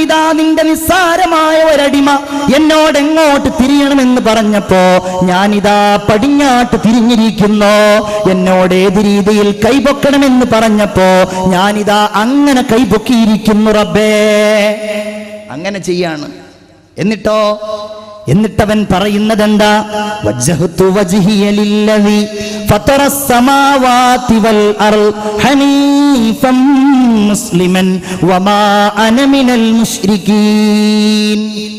ഇതാ നിന്റെ നിസ്സാരമായ ഒരടിമ എന്നോട് എങ്ങോട്ട് തിരിയണമെന്ന് പറഞ്ഞപ്പോ ഞാനിതാ പടിഞ്ഞാട്ട് തിരിഞ്ഞിരിക്കുന്നു. എന്നോട് ഏത് രീതിയിൽ കൈപൊക്കണമെന്ന് പറഞ്ഞപ്പോ ഞാനിതാ അങ്ങനെ കൈപൊക്കിയിരിക്കുന്നു റബ്ബേ. അങ്ങനെ ചെയ്യാണ്. എന്നിട്ടോ എന്നിട്ടവൻ പറയുന്നത് എന്താ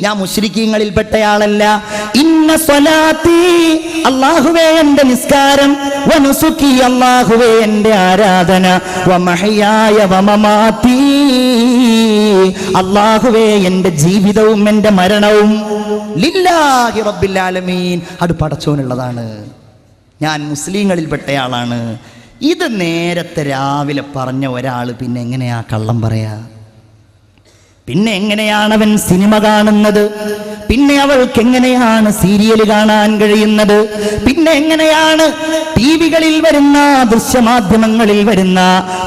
ഞാൻ മുശ്രിക്കീങ്ങളിൽ ഇന്ന സ്വലാത്തി അള്ളാഹുവേ എന്റെ നിസ്കാരം വനുസുക്കി അള്ളാഹുവേ എന്റെ ആരാധന വമഹയായ വമമാത്തി അള്ളാഹുവേ എന്റെ ജീവിതവും എന്റെ മരണവും ലില്ലാഹി റബ്ബിൽ ആലമീൻ. അത് പടച്ചോനുള്ളതാണ്. ഞാൻ മുസ്ലിങ്ങളിൽപ്പെട്ടയാളാണ് ഇത് നേരത്തെ രാവിലെ പറഞ്ഞ ഒരാൾ പിന്നെ എങ്ങനെയാ കള്ളം പറയാ? പിന്നെ എങ്ങനെയാണ് അവൻ സിനിമ കാണുന്നത്? പിന്നെ അവൾക്ക് എങ്ങനെയാണ് സീരിയൽ കാണാൻ കഴിയുന്നത്? പിന്നെ എങ്ങനെയാണ് ടി വികളിൽ വരുന്ന ദൃശ്യമാധ്യമങ്ങളിൽ വരുന്ന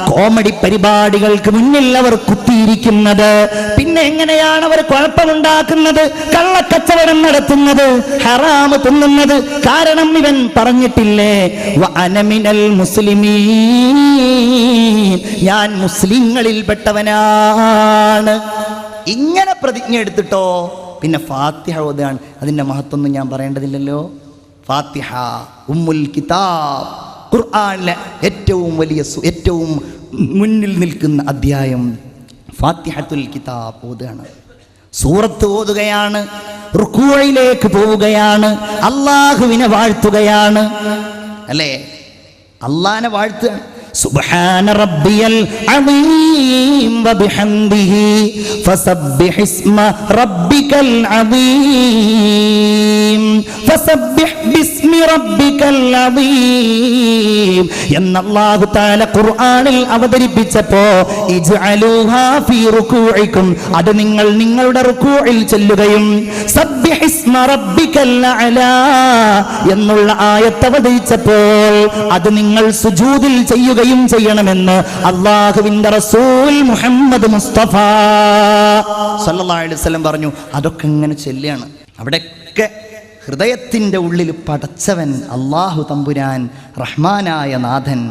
കോമഡി പരിപാടികൾക്ക് മുന്നിൽ അവർ കുത്തിയിരിക്കുന്നത്? പിന്നെ എങ്ങനെയാണ് അവർ കുഴപ്പമുണ്ടാക്കുന്നത്? കള്ളക്കച്ചവടം നടത്തുന്നത് ഹറാമ് തിന്നുന്നത്? കാരണം ഇവൻ പറഞ്ഞിട്ടില്ലേ അനമിനൽ മുസ്ലിമീൻ ഞാൻ മുസ്ലിങ്ങളിൽപ്പെട്ടവനാണ്. ഇങ്ങനെ പ്രതിജ്ഞ എടുത്തിട്ടോ? പിന്നെ ഫാത്തിഹ ഓതാണ്. അതിന്റെ മഹത്വമൊന്നും ഞാൻ പറയേണ്ടതില്ലല്ലോ. ഫാത്തിഹ ഉമ്മുൽ കിതാബ് ഖുർആാനിലെ ഏറ്റവും വലിയ ഏറ്റവും മുന്നിൽ നിൽക്കുന്ന അധ്യായം ഫാത്തിഹത്തുൽ കിതാബ് ഓതുകയാണ് സൂറത്ത് ഓതുകയാണ് റുക്കൂഴയിലേക്ക് പോവുകയാണ് അള്ളാഹുവിനെ വാഴ്ത്തുകയാണ്. അല്ലേ? അള്ളാനെ വാഴ്ത്തുകയാണ് സുബ്ഹാന റബ്ബിയൽ അളീം വബിഹംദിഹി ഫസബ്ബിഹ് ഇസ്മ റബ്ബിക്കൽ അളീം ഫസബ്ബിഹ് ബിസ്മി റബ്ബിക്കൽ അളീം എന്ന് അല്ലാഹു തആല ഖുർആനിൽ അവതരിപ്പിച്ചപ്പോൾ ഇജ്അലൂഹാ ഫീ റുകൂഇക്കും അത് നിങ്ങൾ നിങ്ങളുടെ റുകൂഇൽ ചൊല്ലുകയും സബ്ബിഹ് ഇസ്മ റബ്ബിക്കൽ അലാ എന്നുള്ള ആയത്ത് അവതരിച്ചപ്പോൾ അത് നിങ്ങൾ സുജൂദിൽ ചെയ്യുകയും ചെയ്യണമെന്ന് അള്ളാഹുവിന്റെ റസൂൽ മുഹമ്മദ് മുസ്തഫ. സല്ലാസ്ലം പറഞ്ഞു അതൊക്കെ ഇങ്ങനെ ചെല്ലുകയാണ് അവിടെയൊക്കെ ഹൃദയത്തിന്റെ ഉള്ളിൽ പടച്ചവൻ അള്ളാഹു തമ്പുരാൻ റഹ്മാനായ നാഥൻ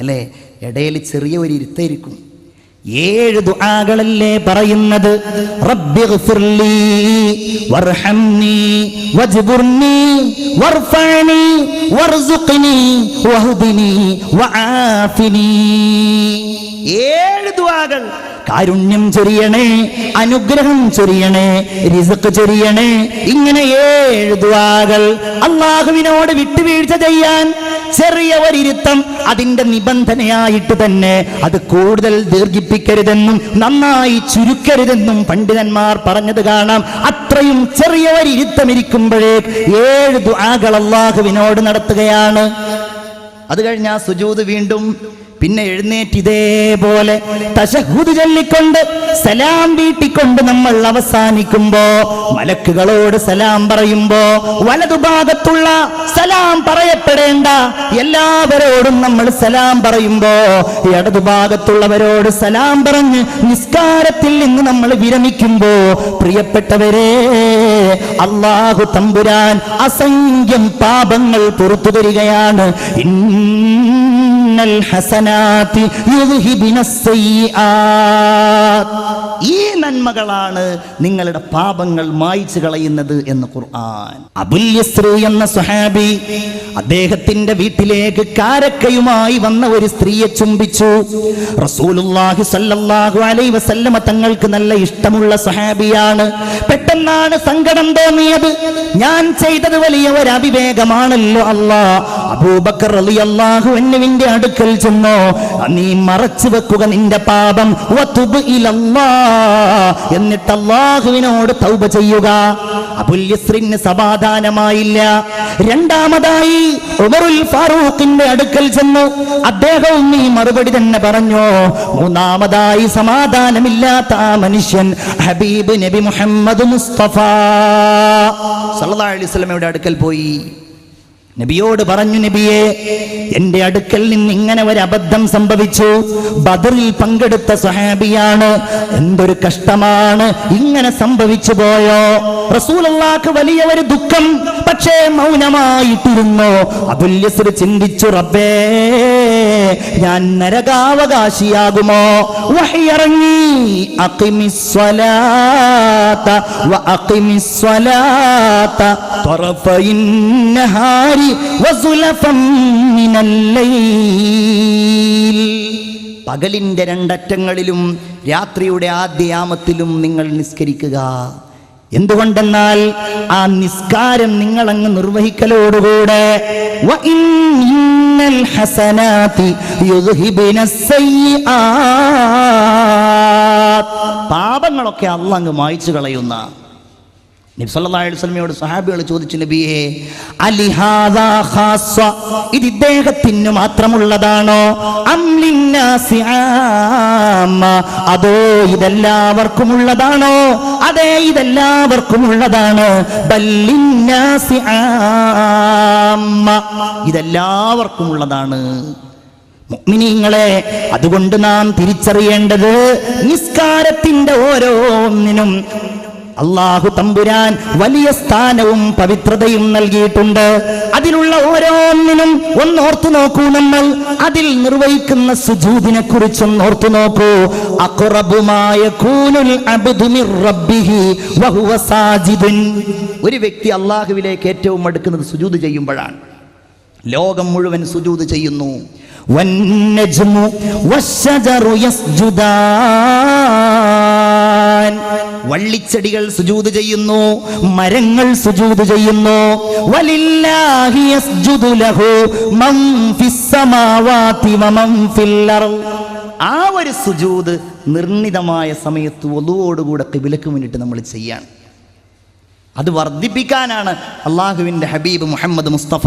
അല്ലേ? ഇടയിൽ ചെറിയ ഒരു ഇരുത്തായിരിക്കും ഏഴ് ദുആകളല്ലേ പറയുന്നത്? റബ്ബിഗ്ഫിർലി വർഹംനി വജ്ബുർനി വർഫഅനി വർസുഖ്നി വഹ്ദിനി വആഫിനി ഏഴ് ദുആകൾ കാരുണ്യം ചൊരിയണേ അനുഗ്രഹം ചൊരിയണേ റിസക്ക് ചൊരിയണേ. ഇങ്ങനെ ഏഴ് ദുആകൾ അള്ളാഹുവിനോട് വിട്ടുവീഴ്ച ചെയ്യാൻ ചെറിയ ഒരിരുത്തം അതിന്റെ നിബന്ധനയായിട്ട് തന്നെ അത് കൂടുതൽ ദീർഘിപ്പിക്കരുതെന്നും നന്നായി ചുരുക്കരുതെന്നും പണ്ഡിതന്മാർ പറഞ്ഞത് കാണാം. അത്രയും ചെറിയ ഒരിരുത്തം ഇരിക്കുമ്പോഴേ ഏഴ് ദുആകൾ അള്ളാഹുവിനോട് നടത്തുകയാണ്. അത് കഴിഞ്ഞ ആ സുജൂത് വീണ്ടും പിന്നെ എഴുന്നേറ്റ് ഇതേപോലെ തശഹുദ് ചൊല്ലിക്കൊണ്ട് സലാം വീട്ടിക്കൊണ്ട് നമ്മൾ അവസാനിക്കുമ്പോ മലക്കുകളോട് സലാം പറയുമ്പോ വലതുഭാഗത്തുള്ള സലാം പറയപ്പെടേണ്ട എല്ലാവരോടും നമ്മൾ സലാം പറയുമ്പോ ഇടതുഭാഗത്തുള്ളവരോട് സലാം പറഞ്ഞ് നിസ്കാരത്തിൽ നിന്ന് നമ്മൾ വിരമിക്കുമ്പോ പ്രിയപ്പെട്ടവരെ അള്ളാഹു തമ്പുരാൻ അസംഖ്യം പാപങ്ങൾ പുറത്തു തരികയാണ്. ഇന്നൽ ഹസനാത്തി. ഈ നന്മകളാണ് നിങ്ങളുടെ പാപങ്ങൾ മായിച്ചു കളയുന്നത് എന്ന് ഖുർആൻ. അബുല്യസ്രു എന്ന സുഹാബി അദ്ദേഹത്തിന്റെ വീട്ടിലേക്ക് കാരക്കയുമായി വന്ന ഒരു സ്ത്രീയെ ചുംബിച്ചു. റസൂലുള്ളാഹി സല്ലല്ലാഹു അലൈഹി വസല്ലമ തങ്ങൾക്ക് നല്ല ഇഷ്ടമുള്ള സുഹാബിയാണ് പെട്ടെന്നാണ് സങ്കടം തോന്നിയത്. ഞാൻ ചെയ്തത് വലിയ ഒരു അവിവേകമാണല്ലോ അല്ലാ. അബൂബക്കർ റളിയല്ലാഹു അൻഹുവിന്റെ അടുക്കൽ ചെന്നോ? നീ മറച്ചു വെക്കുക നിന്റെ പാപം. എന്നിട്ട് അള്ളാഹുവിനോട് തൗബ ചെയ്യുക. അബുല്യസ്രിന് സമാധാനമായില്ല. രണ്ടാമതായി ഉമറുൽ ഫാറൂഖിന്റെ അടുക്കൽ ചെന്നു. അദ്ദേഹവും നീ മറുപടി തന്നെ പറഞ്ഞു? മൂന്നാമതായി സമാധാനമില്ലാത്ത ആ മനുഷ്യൻ ഹബീബ് നബി മുഹമ്മദ് മുസ്തഫ. സല്ലല്ലാഹു അലൈഹി വസല്ലമയുടെ അടുക്കൽ പോയി? നബിയോട് പറഞ്ഞു നബിയെ എന്റെ അടുക്കൽ നിന്ന് ഇങ്ങനെ ഒരു അബദ്ധം സംഭവിച്ചു. ബദറിൽ പങ്കെടുത്ത സഹാബിയാണ് എന്തൊരു കഷ്ടമാണ് ഇങ്ങനെ സംഭവിച്ചു പോയോ? റസൂലല്ലാക്ക് വലിയ ഒരു ദുഃഖം പക്ഷേ മൗനമായിട്ടിരുന്നു. അബുല്യസുർ ചിന്തിച്ചു റബ്ബേ ഞാൻ നരകാവകാശിയാകുമോ? വഹിയിറങ്ങി. പകലിന്റെ രണ്ടറ്റങ്ങളിലും രാത്രിയുടെ ആദ്യയാമത്തിലും നിങ്ങൾ നിസ്കരിക്കുക. എന്തുകൊണ്ടെന്നാൽ ആ നിസ്കാരം നിങ്ങൾ അങ്ങ് നിർവഹിക്കലോടുകൂടെ. പാപങ്ങളൊക്കെ അള്ളങ്ങ് മായ്ച്ചു കളയുന്ന നബി സല്ലല്ലാഹു അലൈഹി വസല്ലമയോട് സഹാബികൾ ചോദിച്ചു മാത്രമുള്ളതാണോ? അതോ ഇതെല്ലാവർക്കും ഉള്ളതാണോ അതെ ഇതെല്ലാവർക്കും ഉള്ളതാണ് ഇതെല്ലാവർക്കും ഉള്ളതാണ് മുഅ്മിനീങ്ങളെ അതുകൊണ്ട് നാം തിരിച്ചറിയേണ്ടത് നിസ്കാരത്തിന്റെ ഓരോന്നിനും അള്ളാഹു തമ്പുരാൻ വലിയ സ്ഥാനവും പവിത്രതയും നൽകിയിട്ടുണ്ട്. അതിലുള്ള ഓരോന്നിനും ഒന്നോർത്തു നോക്കൂ നമ്മൾ. അതിൽ നിർവഹിക്കുന്ന സുജൂദിനെ കുറിച്ചൊന്ന് ഓർത്തു നോക്കൂ ഒരു വ്യക്തി അള്ളാഹുവിലേക്ക് ഏറ്റവും അടുക്കുന്നത് സുജൂദ് ചെയ്യുമ്പോഴാണ്. ലോകം മുഴുവൻ സുജൂദ് ചെയ്യുന്നു. വന്നജ്മു വശജറു യസ്ജുദാൻ. വള്ളിച്ചെടികൾ സുജൂത് ചെയ്യുന്നു മരങ്ങൾ സുജൂത് ചെയ്യുന്നു. ആ ഒരു സുജൂത് നിർണിതമായ സമയത്ത് ഒതുവോടുകൂടെ കിബിലക്ക് മുന്നിട്ട് നമ്മൾ ചെയ്യാണ്. അത് വർദ്ധിപ്പിക്കാനാണ് അള്ളാഹുവിന്റെ ഹബീബ് മുഹമ്മദ് മുസ്തഫ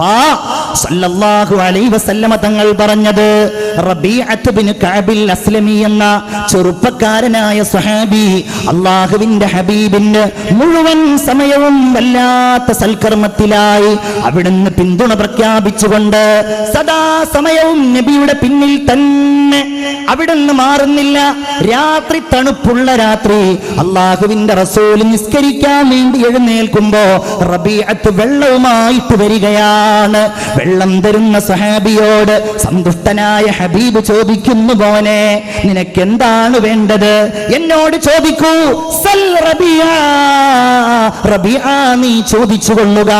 സല്ലല്ലാഹു അലൈഹി വസല്ലമ തങ്ങൾ പറഞ്ഞത്. റബീഅത്ത് ബിൻ കഅബിൽ അസ്ലമി എന്ന ചെറുപ്പക്കാരനായ സ്വഹാബി അള്ളാഹുവിന്റെ ഹബീബിന്റെ മുഴുവൻ സമയവും വല്ലാത്ത സൽക്കർമ്മത്തിലായി അവിടുന്ന് പിന്തുണ പ്രഖ്യാപിച്ചുകൊണ്ട് സദാ സമയവും നബിയുടെ പിന്നിൽ തന്നെ അവിടുന്ന് മാറുന്നില്ല. രാത്രി തണുപ്പുള്ള രാത്രി അള്ളാഹുവിന്റെ റസൂൽ നിസ്കരിക്കാൻ വേണ്ടി എഴുന്നേൽക്കുമ്പോ റബീഅത്ത് വെള്ളവുമായിട്ട് വരികയാണ്. വെള്ളം തരുന്ന സഹാബിയോട് സന്തുഷ്ടനായ ഹബീബ് ചോദിക്കുന്നു മോനെ നിനക്ക് എന്താണ് വേണ്ടത്? എന്നോട് ചോദിക്കൂ സൽ നീ ചോദിച്ചു കൊള്ളുക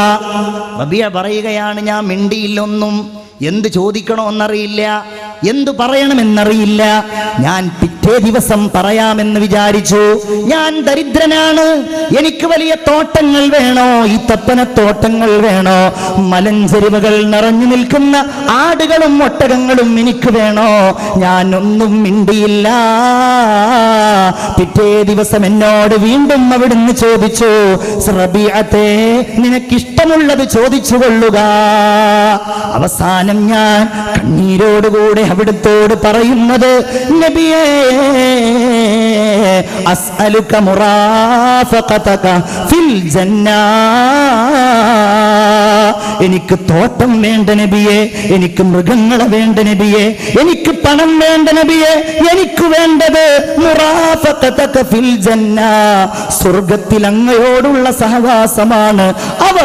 റബിയ പറയുകയാണ് ഞാൻ മിണ്ടിയില്ലൊന്നും എന്ത് ചോദിക്കണമെന്നറിയില്ല എന്ത് പറയണമെന്നറിയില്ല. ഞാൻ പിറ്റേ ദിവസം പറയാമെന്ന് വിചാരിച്ചു. ഞാൻ ദരിദ്രനാണ് എനിക്ക് വലിയ തോട്ടങ്ങൾ വേണോ? ഈ തപ്പന തോട്ടങ്ങൾ വേണോ? മലഞ്ചെരിവുകൾ നിറഞ്ഞു നിൽക്കുന്ന ആടുകളും ഒട്ടകങ്ങളും എനിക്ക് വേണോ? ഞാനൊന്നും മിണ്ടിയില്ല. പിറ്റേ ദിവസം എന്നോട് വീണ്ടും അവിടുന്ന് ചോദിച്ചു ശ്രബിയത്തെ നിനക്കിഷ്ടമുള്ളത് ചോദിച്ചു കൊള്ളുക അവസാനം ഞാൻ കണ്ണീരോടുകൂടെ അവിടുത്തോട് പറയുന്നത് നബിയേ അസ്അലുക മുറാഫഖതക ഫിൽ ജന്ന എനിക്ക് തോട്ടം വേണ്ട നബിയെ എനിക്ക് മൃഗങ്ങളെ വേണ്ട നബിയെ എനിക്ക് പണം വേണ്ട നബിയെ എനിക്ക് വേണ്ടത് സ്വർഗത്തിൽ അങ്ങയോടുള്ള സഹവാസമാണ്. അവ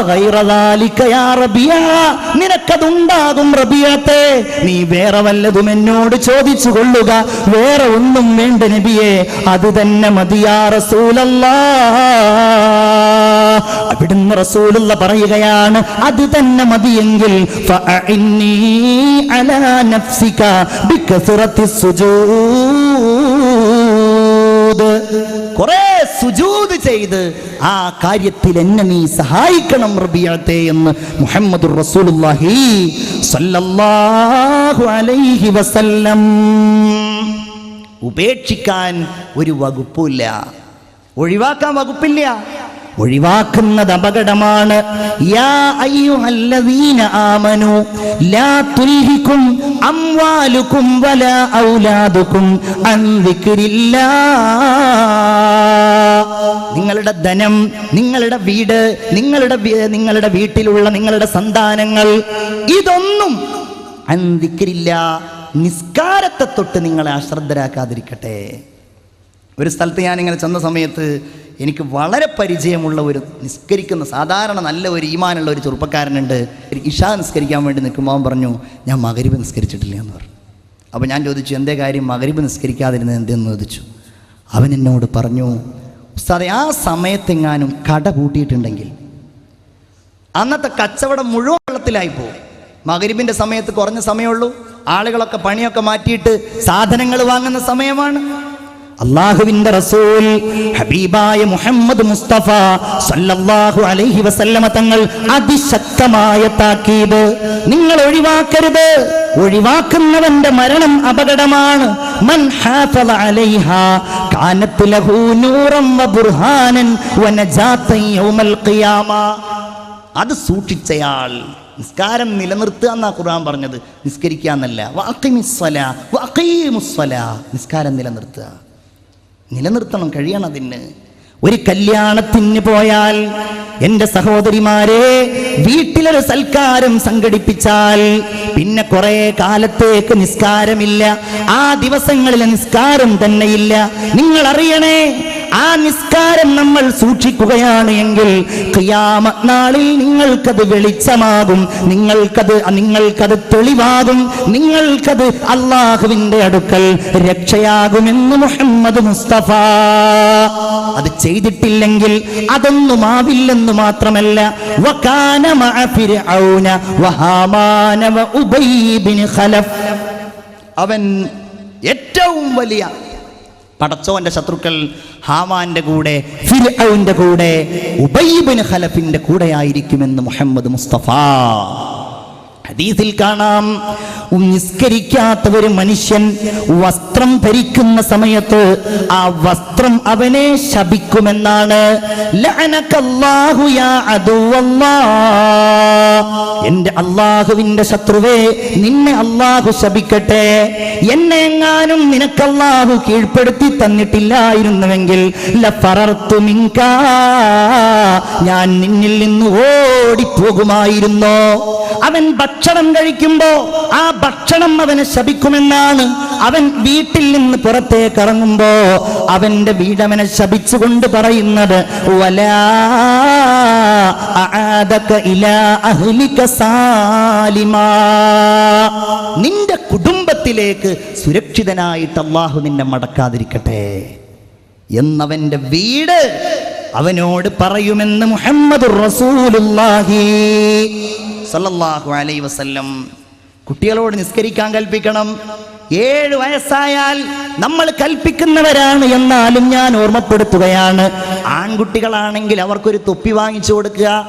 നിനക്കതുണ്ടാകും റബിയത്തെ. നീ വേറെ വല്ലതും എന്നോട് ചോദിച്ചു കൊള്ളുക വേറെ ഒന്നും വേണ്ട നബിയെ. അത് തന്നെ മതിയാ റസൂലല്ലാ. അവിടുന്ന് റസൂലുള്ള പറയുകയാണ് അത് തന്നെ മതിയെങ്കിൽ കുറെ സുജൂദ് ചെയ്ത് ആ കാര്യത്തിൽ എന്നെ നീ സഹായിക്കണം റബിയത്തെ എന്ന് മുഹമ്മദ് റസൂലുള്ളാഹി സല്ലല്ലാഹു അലൈഹി വസല്ലം. ഉപേക്ഷിക്കാൻ ഒരു വകുപ്പില്ല ഒഴിവാക്കാൻ വകുപ്പില്ല. ഒഴിവാക്കുന്നത് അപകടമാണ്. ലാ നിങ്ങളുടെ ധനം നിങ്ങളുടെ വീട് നിങ്ങളുടെ നിങ്ങളുടെ വീട്ടിലുള്ള നിങ്ങളുടെ സന്താനങ്ങൾ ഇതൊന്നും അന്തിക്കരില്ല നിസ്കാരത്തെ തൊട്ട് നിങ്ങളെ അശ്രദ്ധരാക്കാതിരിക്കട്ടെ. ഒരു സ്ഥലത്ത് ഞാൻ ഇങ്ങനെ ചെന്ന സമയത്ത് എനിക്ക് വളരെ പരിചയമുള്ള ഒരു നിസ്കരിക്കുന്ന സാധാരണ നല്ല ഒരു ഈമാനുള്ള ഒരു ചെറുപ്പക്കാരനുണ്ട്. ഇഷാ നിസ്കരിക്കാൻ വേണ്ടി നിൽക്കുമ്പോൾ പറഞ്ഞു ഞാൻ മകരിവ് നിസ്കരിച്ചിട്ടില്ല എന്ന് പറഞ്ഞു. അപ്പോൾ ഞാൻ ചോദിച്ചു എന്തേ കാര്യം മകരിവ് നിസ്കരിക്കാതിരുന്നത് എന്തെന്ന്? ചോദിച്ചു. അവൻ എന്നോട് പറഞ്ഞു ഉസ്താദെ ആ സമയത്തെങ്ങാനും കട പൂട്ടിയിട്ടുണ്ടെങ്കിൽ അന്നത്തെ കച്ചവടം മുഴുവൻ വെള്ളത്തിലായി പോകും മകരിവിന്റെ സമയത്ത് കുറഞ്ഞ സമയമുള്ളൂ. ആളുകളൊക്കെ പണിയൊക്കെ മാറ്റിയിട്ട് സാധനങ്ങൾ വാങ്ങുന്ന സമയമാണ്. അള്ളാഹുവിന്റെ റസൂൽ ഹബീബായ മുഹമ്മദ് മുസ്തഫ സല്ലല്ലാഹു അലൈഹി വസല്ലമ തങ്ങൾ അതിശക്തമായ താക്കീത്. നിങ്ങൾ ഒഴിവാക്കരുത്. ഒഴിവാക്കുന്നവന്റെ മരണം അപകടമാണ്. മൻ ലഹു നൂറം വ ബുർഹാനൻ വ യൗമൽ ഖിയാമ. അത് സൂക്ഷിച്ചയാൾ നിസ്കാരം നിലനിർത്തുക എന്നാ ഖുർആൻ പറഞ്ഞത്. നിസ്കരിക്കുക എന്നല്ല. നിസ്കാരം നിലനിർത്തുക. നിലനിർത്തണം കഴിയണം അതിന്. ഒരു കല്യാണത്തിന് പോയാൽ എന്റെ സഹോദരിമാരെ വീട്ടിലൊരു സൽക്കാരം സംഘടിപ്പിച്ചാൽ പിന്നെ കുറെ കാലത്തേക്ക് നിസ്കാരമില്ല ആ ദിവസങ്ങളിലെ നിസ്കാരം തന്നെയില്ല. നിങ്ങൾ അറിയണേ ആ നിസ്കാരം നമ്മൾ സൂക്ഷിക്കുകയാണ് എങ്കിൽ നാളിൽ നിങ്ങൾക്കത് വെളിച്ചമാകും നിങ്ങൾക്കത് നിങ്ങൾക്കത് തെളിവാകും നിങ്ങൾക്കത് അള്ളാഹുവിന്റെ അടുക്കൽ രക്ഷയാകുമെന്ന് മുഹമ്മദ് മുസ്തഫ. അത് ചെയ്തിട്ടില്ലെങ്കിൽ അതൊന്നും ആവില്ലെന്ന് മാത്രമല്ല അവൻ ഏറ്റവും വലിയ പടച്ചോന്റെ ശത്രുക്കൾ ഹാമാന്റെ കൂടെ ഫിർഔന്റെ കൂടെ ഉബൈബിൻ ഖലഫിന്റെ കൂടെയായിരിക്കുമെന്ന് മുഹമ്മദ് മുസ്തഫ. ഹദീസിൽ കാണാം നിസ്കരിക്കാത്ത ഒരു മനുഷ്യൻ വസ്ത്രം ധരിക്കുന്ന സമയത്ത് ആ വസ്ത്രം അവനെ ശപിക്കുമെന്നാണ്. എന്റെ അള്ളാഹുവിന്റെ ശത്രുവേ നിന്നെ അള്ളാഹു ശപിക്കട്ടെ എന്നെ എങ്ങാനും നിനക്ക് കീഴ്പ്പെടുത്തി തന്നിട്ടില്ലായിരുന്നുവെങ്കിൽ. ഞാൻ നിന്നിൽ നിന്ന് ഓടിപ്പോകുമായിരുന്നോ അവൻ ഭക്ഷണം കഴിക്കുമ്പോ ആ ഭക്ഷണം അവനെ ശപിക്കുമെന്നാണ്. അവൻ വീട്ടിൽ നിന്ന് പുറത്തേക്ക് ഇറങ്ങുമ്പോ അവന്റെ വീടവനെ ശപിച്ചുകൊണ്ട് പറയുന്നത് നിന്റെ കുടുംബത്തിലേക്ക് സുരക്ഷിതനായിട്ട് അള്ളാഹു നിന്നെ മടക്കാതിരിക്കട്ടെ. എന്നവന്റെ വീട് അവനോട് പറയുമെന്ന് മുഹമ്മദ് വസല്ലം. കുട്ടികളോട് നിസ്കരിക്കാൻ കൽപ്പിക്കണം. ഏഴ് വയസ്സായാൽ നമ്മൾ കൽപ്പിക്കുന്നവരാണ് എന്നാലും ഞാൻ ഓർമ്മപ്പെടുത്തുകയാണ്. ആൺകുട്ടികളാണെങ്കിൽ അവർക്കൊരു തൊപ്പി വാങ്ങിച്ചു കൊടുക്കുക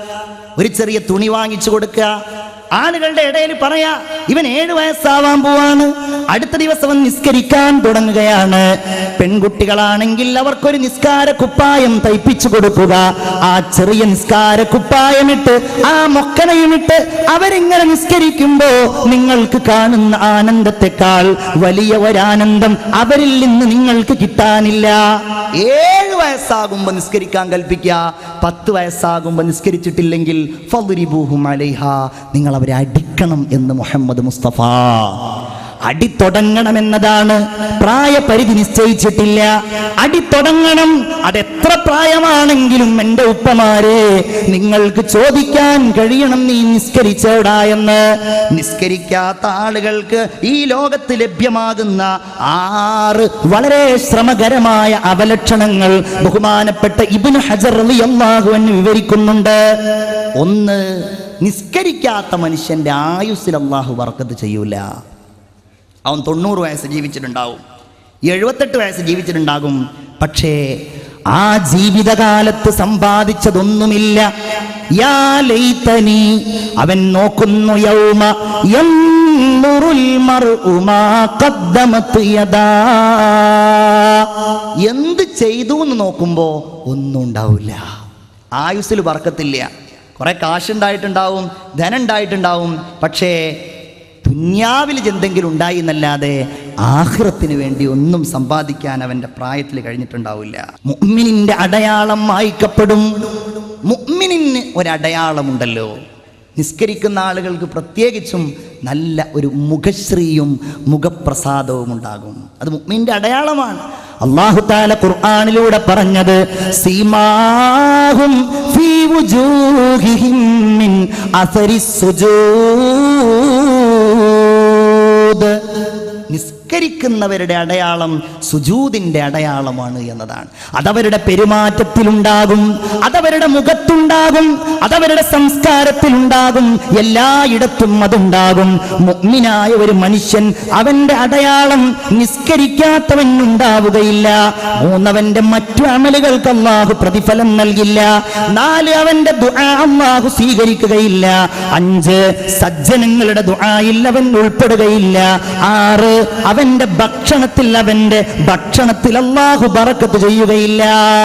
ഒരു ചെറിയ തുണി വാങ്ങിച്ചു കൊടുക്കുക ആളുകളുടെ ഇടയിൽ പറയാ ഇവൻ ഏഴു വയസ്സാവാൻ പോവാണ്. അടുത്ത ദിവസം നിസ്കരിക്കാൻ തുടങ്ങുകയാണ്. പെൺകുട്ടികളാണെങ്കിൽ അവർക്കൊരു നിസ്കാര കുപ്പായം തയ്പ്പിച്ചു കൊടുക്കുക. ആ ചെറിയ നിസ്കാര കുപ്പായമിട്ട് ആ മൊക്കനയുമിട്ട് അവരിങ്ങനെ നിസ്കരിക്കുമ്പോ നിങ്ങൾക്ക് കാണുന്ന ആനന്ദത്തെക്കാൾ വലിയ ഒരാനന്ദം അവരിൽ നിന്ന് നിങ്ങൾക്ക് കിട്ടാനില്ല. ഏഴ് വയസ്സാകുമ്പോ നിസ്കരിക്കാൻ കൽപ്പിക്കുക. പത്ത് വയസ്സാകുമ്പോ നിസ്കരിച്ചിട്ടില്ലെങ്കിൽ നിങ്ങൾ അവരെ അടിക്കണം എന്ന് മുഹമ്മദ് മുസ്തഫ അടി തുടങ്ങണമെന്നതാണ് പ്രായപരിധി നിശ്ചയിച്ചിട്ടില്ല. അടി തുടങ്ങണം അതെത്ര പ്രായമാണെങ്കിലും എന്റെ ഉപ്പമാരെ നിങ്ങൾക്ക് ചോദിക്കാൻ കഴിയണം നീ നിസ്കരിച്ചോടാ എന്ന്. നിസ്കരിക്കാത്ത ആളുകൾക്ക് ഈ ലോകത്ത് ലഭ്യമാകുന്ന ആറ് വളരെ ശ്രമകരമായ അവലക്ഷണങ്ങൾ ബഹുമാനപ്പെട്ട ഇബ്നു ഹജർ അൻഹു വിവരിക്കുന്നുണ്ട്. ഒന്ന് നിസ്കരിക്കാത്ത മനുഷ്യന്റെ ആയുസ്സിൽ അള്ളാഹു വർക്കത്ത് ചെയ്യൂല. അവൻ തൊണ്ണൂറ് വയസ്സ് ജീവിച്ചിട്ടുണ്ടാവും. എഴുപത്തെട്ട് വയസ്സ് ജീവിച്ചിട്ടുണ്ടാകും. പക്ഷേ ആ ജീവിതകാലത്ത് സമ്പാദിച്ചതൊന്നുമില്ല. അവൻ നോക്കുന്നു യൗമ എന്ത് ചെയ്തു എന്ന് നോക്കുമ്പോ ഒന്നും ഉണ്ടാവില്ല. ആയുസ്സിൽ വർക്കത്തില്ല. കുറെ കാശുണ്ടായിട്ടുണ്ടാവും ധനം ഉണ്ടായിട്ടുണ്ടാവും. പക്ഷേ ദുന്യാവിൽ എന്തെങ്കിലും ഉണ്ടായി എന്നല്ലാതെ ആഹ്റത്തിന് വേണ്ടി ഒന്നും സമ്പാദിക്കാൻ അവന്റെ പ്രായത്തിൽ കഴിഞ്ഞിട്ടുണ്ടാവില്ല. മുഅ്മിനിന്റെ അടയാളം മായ്ക്കപ്പെടും. മുഅ്മിനിന് ഒരടയാളമുണ്ടല്ലോ. നിസ്കരിക്കുന്ന ആളുകൾക്ക് പ്രത്യേകിച്ചും നല്ല ഒരു മുഖശ്രീയും മുഖപ്രസാദവും ഉണ്ടാകും. അത് മുഅ്മിന്റെ അടയാളമാണ്. അള്ളാഹു താല ഖുർആനിലൂടെ പറഞ്ഞത് സീമാഹും ഫീ മിൻ അസരി не നിസ്കരിക്കുന്നവരുടെ അടയാളം സുജൂതിന്റെ അടയാളമാണ് എന്നതാണ്. അതവരുടെ പെരുമാറ്റത്തിലുണ്ടാകും അതവരുടെ മുഖത്തുണ്ടാകും അതവരുടെ സംസ്കാരത്തിലുണ്ടാകും എല്ലായിടത്തും അതുണ്ടാകും. മുഗ്മിനായ ഒരു മനുഷ്യൻ അവന്റെ അടയാളം നിസ്കരിക്കാത്തവൻ ഉണ്ടാവുകയില്ല. മൂന്നവന്റെ മറ്റു അമലുകൾക്ക് അള്ളാഹു പ്രതിഫലം നൽകില്ല. നാല് അവന്റെ ദുആ അള്ളാഹു സ്വീകരിക്കുകയില്ല. അഞ്ച് സജ്ജനങ്ങളുടെ ദുആയിൽ അവൻ ഉൾപ്പെടുകയില്ല. ആറ് അവന്റെ ഭക്ഷണത്തിൽ അവന്റെ ഭക്ഷണത്തിൽ അള്ളാഹു ബറക്കത്ത് ചെയ്യുകയില്ല.